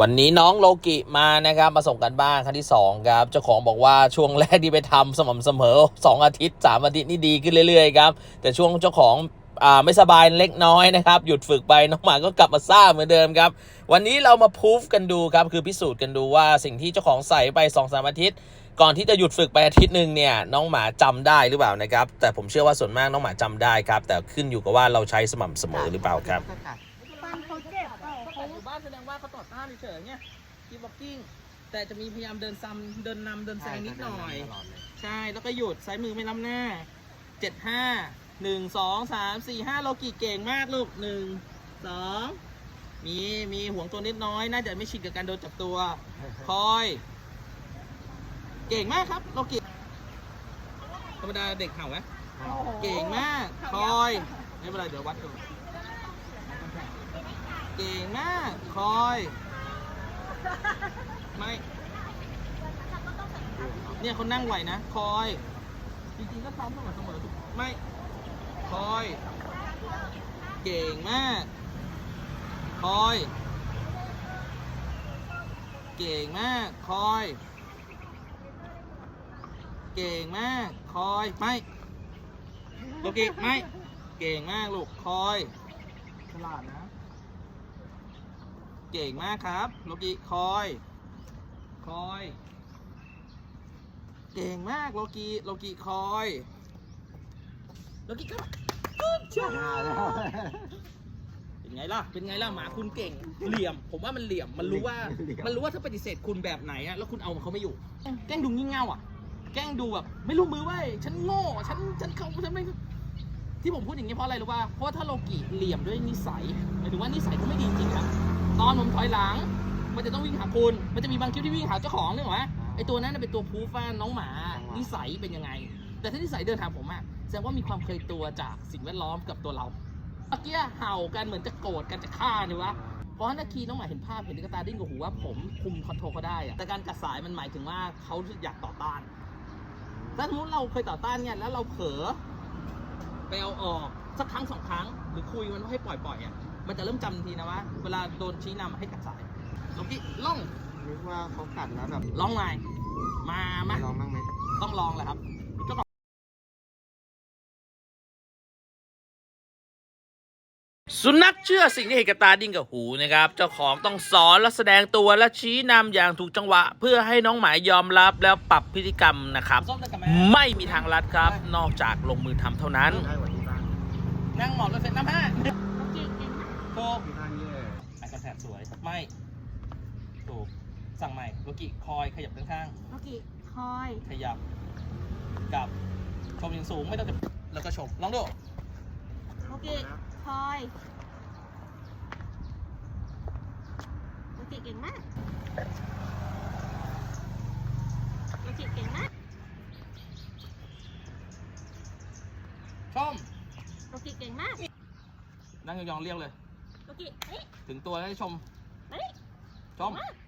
วันนี้น้องโลกิมานะครับมาส่งกันบ้านครั้งที่ 2 ครับ เจ้าของบอกว่าช่วงแรกที่ไปทำสม่ำเสมอ 2 อาทิตย์ 3 อาทิตย์นี่ดีขึ้นเรื่อยๆครับ แต่ช่วงเจ้าของอ่าไม่สบายเล็กน้อยนะครับ หยุดฝึกไปน้องหมาก็กลับมาซ่าเหมือนเดิมครับ วันนี้เรามาพูฟกันดูครับ คือพิสูจน์กันดูว่าสิ่งที่เจ้าของใส่ไป2อสอาทิตย์ก่อนที่จะหยุดฝึกไปอาทิตย์หนึ่งเนี่ยน้องหมาจำได้หรือเปล่านะครับ แต่ผมเชื่อว่าส่วนมากน้องหมาจำได้ครับ แต่ขึ้นอยู่กับว่าเราใช้สม่ำเสมอหรือเปล่าครับ เขาเจ็บเปล่าเขาอยู่บ้านแสดงว่าเขาต่อต้านเฉยๆเนี่ยคีบ็อกกิ้ง แต่จะมีพยายามเดินซ้ำเดินนำเดินแซงนิดหน่อย ใช่ แล้วก็หยุดซ้ายมือไม่ล้ำหน้าเจ็ดห้าหนึ่งสองสามสี่ห้าโลกิเก่งมากลูกหนึ่งสองมีมีห่วงตัวนิดน้อย น่าจะไม่ชินกับการโดนจับตัว คอย เก่งมากครับโลกิธรรมดาเด็กเห่าไหมเก่งมาก คอยไม่เป็นไรเดี๋ยววัดดู เก่งมาก คอย ไม่ เนี่ยเขานั่งไหวนะ คอย จริงๆก็ซ้อมเสมอเสมอทุกไม่ คอย เก่งมาก คอย เก่งมาก คอย เก่งมาก คอย ไม่โลกิไม่ เก่งมากลูก คอย ฉลาดนะ เก่งมากครับโลกิคอย คอย เก่งมากโลกิโลกิคอยโลกิก็เป็นไงล่ะ เป็นไงล่ะหมาคุณเก่ง เหลี่ยม ผมว่ามันเหลี่ยม มันรู้ว่า มันรู้ว่าถ้าปฏิเสธคุณแบบไหนอะแล้วคุณเอาเขาไม่อยู่ แกล้งดูงี่เง่าอะแกล้งดูแบบไม่รู้มือเว้ยฉันโง่ ฉัน ฉันเขาฉันไม่ ที่ผมพูดอย่างนี้เพราะอะไรรู้ป่ะเพราะว่าถ้าโลกิเหลี่ยมด้วยนิสัยหมายถึงว่านิสัยเขาไม่ดีจริงครับ ตอนผมถอยหลัง มันจะต้องวิ่งหาคุณ มันจะมีบางคลิปที่วิ่งหาเจ้าของนึกออกไหมไอตัวนั้นนะเป็นตัวพูฟ้าน้องหมา นิสัยเป็นยังไง แต่ถ้านิสัยเดินหาผมอะแสดงว่ามีความเคยตัวจากสิ่งแวดล้อมกับตัวเราเมื่อกี้เห่ากันเหมือนจะโกรธกันจะฆ่าเนี่ยวะเพราะนาทีน้องหมาเห็นภาพเห็นกระตาดิ้นกับหูว่าผมคุมคอนโทรลเขาได้อะแต่การกัดสายมันหมายถึงว่าเขาอยากต่อต้านถ้าสมมติเราเคยต่อต้านเนี่ยแล้วเราเผลอ ไปเอาออกสักครั้งสองครั้ง หรือคุยมันว่าให้ปล่อยปล่อยๆอะมันจะเริ่มจำทันทีนะว่า เวลาโดนชี้นำให้กัดสายลองที่ล่องนึกว่าเขากัดแล้วแบบล่องไงมามาลองบ้างไหมต้องลองแหละครับ สุนัขเชื่อสิ่งที่เห็นกับตาดิ้งกับหูนะครับ เจ้าของต้องสอนและแสดงตัวและชี้นำอย่างถูกจังหวะ เพื่อให้น้องหมายยอมรับแล้วปรับพฤติกรรมนะครับส้มจะกับแม่ไม่มีทางลัดครับ นอกจากลงมือทำเท่านั้นได้กว่าที่บ้านนั่งหมอบแล้วเสร็จน้ำห้าเก่งเก่งมากถูกที่บ้านแย่ไอ้กระแสสวย ไม่ถูกสั่งใหม่โลกิคอยขยับด้านข้างโอเคคอย ขยับกลับชมอย่างสูงไม่ต้องจะแล้วก็ชมลองดูโอเคคอยโอเคเก่งมากโอเคเก่งมากชมโอเคเก่งมากนั่งยองๆเรียกเลยโอเคเฮ้ยถึงตัวให้ชมเฮ้ยชมมาก